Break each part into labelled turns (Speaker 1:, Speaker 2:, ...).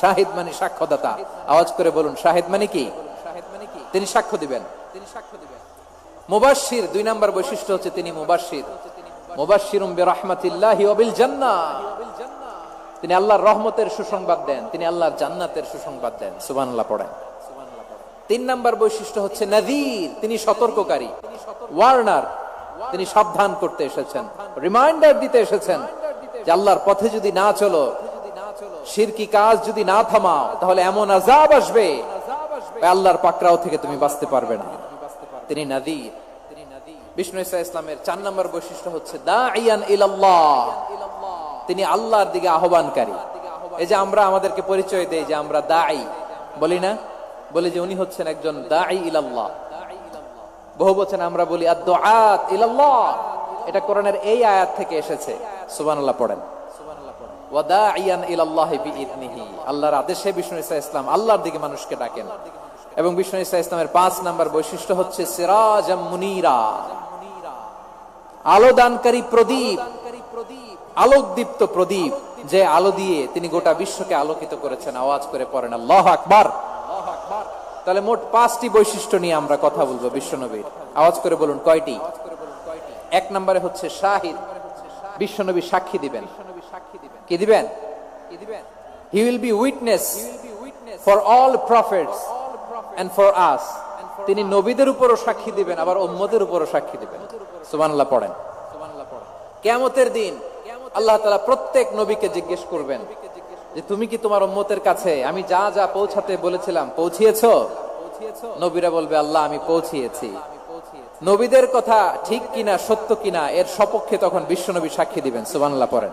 Speaker 1: শাহিদ মানে সাক্ষ্যদাতা। আওয়াজ করে বলুন, শাহিদ মানে কি? তিনি সাক্ষ্য দিবেন। তিনি সাক্ষ্য দিবেন মুবাশশির, দুই নাম্বার বৈশিষ্ট্য হচ্ছে তিনি বিল তিনি আল্লাহর রহমতের সুসংবাদ দেন, তিনি আল্লাহর জান্নাতের সুসংবাদ দেন। সুবহানাল্লাহ পড়েন। তিন নাম্বার বৈশিষ্ট্য হচ্ছে নাযীর তিনি সতর্ককারী। ওয়ার্নার, তিনি সাবধান করতে এসেছেন। রিমাইন্ডার দিতে এসেছেন যে আল্লাহর পথে যদি না চলো শিরকি কাজ যদি না থামাও, তাহলে এমন আজাব আসবে আল্লাহর পাকড়াও থেকে তুমি বাঁচতে পারবে না। তিনি নাদির বিষ্ণু ইসা ইসলামের চার নম্বর বৈশিষ্ট্য হচ্ছে তিনি আল্লাহর দিকে আহ্বানকারী। এই যে আমরা আমাদেরকে পরিচয় দেই যে আমরা দাই বলি না? বলি যে উনি হচ্ছেন একজন দাই ইলাল্লাহ। বহু বচন আমরা বলি আদ ইলাল্লাহ। এটা কোরআনের এই আয়াত থেকে এসেছে। সুবহানাল্লাহ, পড়েন। আল্লাহর আদেশে বিষ্ণু ইসা ইসলাম আল্লাহর দিকে মানুষকে ডাকেন। এবং বিষ্ণু ইসা ইসলামের পাঁচ নাম্বার বৈশিষ্ট্য হচ্ছে প্রদীপ। আলোকদীপ্ত প্রদীপ, যে আলো দিয়ে তিনি গোটা বিশ্বকে আলোকিত করেছেন, আওয়াজ করে পড়েন। আল্লাহ আকবার। তাহলে মোট পাঁচটি বৈশিষ্ট্য নিয়ে আমরা কথা বলব বিশ্বনবীর। আওয়াজ করে বলুন কয়টি? এক নম্বরে হচ্ছে শাহিদ। বিশ্বনবী সাক্ষী দিবেন। কি দিবেন? He will be witness for all prophets and for us তিনি নবীদের উপরও সাক্ষী দিবেন আবার উম্মদের উপরও সাক্ষী দিবেন। সুবহানাল্লাহ পড়েন। কেয়ামতের দিন আল্লাহ তাআলা প্রত্যেক নবীকে জিজ্ঞেস করবেন যে তুমি কি তোমার উম্মতের কাছে আমি যা যা পৌঁছাতে বলেছিলাম পৌঁছিয়েছো? নবীরা বলবে আল্লাহ আমি পৌঁছিয়েছি। নবীদের কথা ঠিক কিনা সত্য কিনা এর সপক্ষে তখন বিশ্বনবী সাক্ষী দিবেন। সুবহানাল্লাহ পড়েন।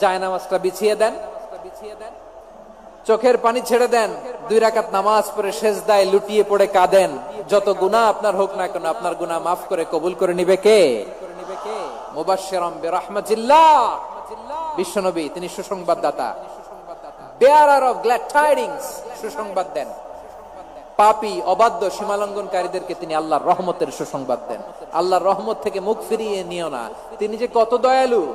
Speaker 1: জায় নামাজটা বিছিয়ে দেন। চোখের পানি ছেড়ে দেন। দুই রাকাত নামাজ পড়ে শেষ দায় লুটিয়ে পড়ে কাঁদেন। যত গুনাহ আপনার হোক না কেন, আপনার গুনাহ মাফ করে কবুল করে নিবে কে? আল্লাহর রহমত থেকে মুখ ফিরিয়ে নিও না। তিনি যে কত দয়ালু।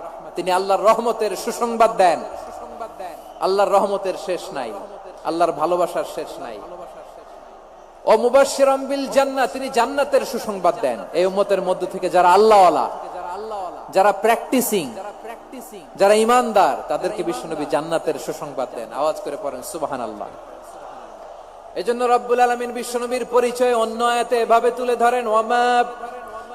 Speaker 1: তিনি আল্লাহর রহমতের সুসংবাদ দেন। আল্লাহর রহমতের শেষ নাই। আল্লাহর ভালোবাসার শেষ নাই। ও মুবাশশিরাম বিল জান্নাহ, তিনি জান্নাতের সুসংবাদ দেন। এই উম্মতের মধ্য থেকে যারা আল্লাহওয়ালা, যারা প্র্যাকটিসিং যারা ইমানদার, তাদেরকে বিশ্বনবী জান্নাতের সুসংবাদ দেন। আওয়াজ করে পড়েন, সুবহানাল্লাহ। এজন্য রব্বুল আলমিন বিশ্বনবীর পরিচয় অন্য আয়াতে এভাবে তুলে ধরেন ওয়ামা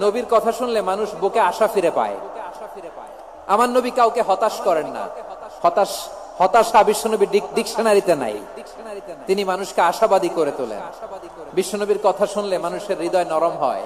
Speaker 1: নবীর কথা শুনলে মানুষ বুকে আশা ফিরে পায়। আমার নবী কাউকে হতাশ করেন না। হতাশ, হতাশা বিশ্বনবী ডিকশনারিতে নাই। তিনি মানুষকে আশাবাদী করে তোলেন। বিশ্বনবীর কথা শুনলে মানুষের হৃদয় নরম হয়।